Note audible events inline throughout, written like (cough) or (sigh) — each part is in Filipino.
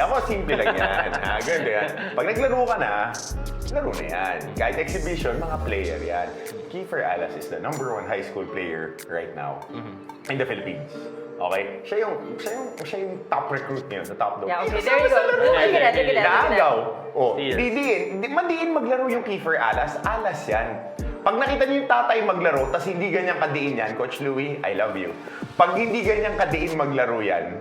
Ako, simple lang yan. ha? Ganun yan. Pag naglaro ka na, laro na yan. Kahit exhibition, mga player yan. Kiefer Alas is the number one high school player right now in the Philippines. Okay? Siya yung, siya yung, siya yung top recruit niyo, the top dog. Yeah, okay, there you go. Sige na, sige na. Naagaw. Oh, Yes. didiin. Di, madiin maglaro yung Kiefer Alas. Alas yan. Pag nakita niyo yung tatay maglaro, tas hindi ganyan kadiin yan, Coach Louie, I love you. Pag hindi ganyan kadiin maglaro yan,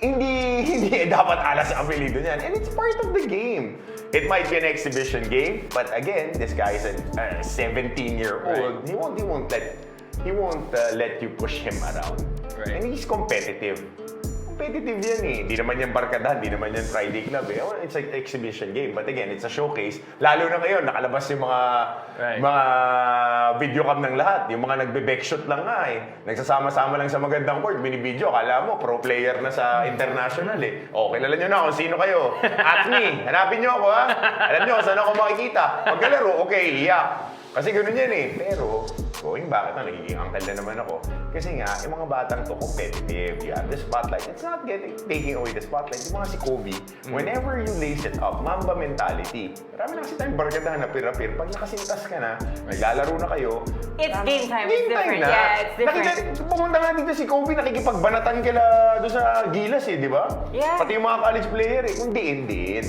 hindi (laughs) hindi dapat alas ang apelido niyan. And it's part of the game. It might be an exhibition game, but again, this guy is a 17-year-old. He won't he won't let he won't uh, let you push him around. Right. And he's competitive. Competitive yan eh. Hindi naman yan barkadahan, hindi naman yan Friday Club eh. Oh, It's an exhibition game. But again, it's a showcase. Lalo na ngayon, nakalabas yung mga Right. mga video cam ng lahat. Yung mga nagbe-backshot lang nga eh. Nagsasama-sama lang sa magandang court. Binibideo. Kala mo, pro player na sa international eh. O, kilala nyo na kung sino kayo. At me. Hanapin nyo ako ha. Alam nyo kung saan ako makikita. Pagkalaro, okay, iyak. Kasi ganun yan eh. Pero, going back, ito, nagiging uncle na naman ako. Kasi nga, yung mga batang to, competitive. You have the spotlight. It's not getting, taking away the spotlight. Yung mga si Kobe, whenever you lace it up, mamba mentality. Marami na kasi tayong barkadahan na pirapir. Pag nakasintas ka na, naglalaro na kayo, It's tama- game time. It's different. na. Yeah, it's different. Nakita, pumunta nga dito si Kobe, nakikipagbanatan kila doon sa Gilas eh, di ba? Yeah. Pati yung mga college player eh, kung diin din.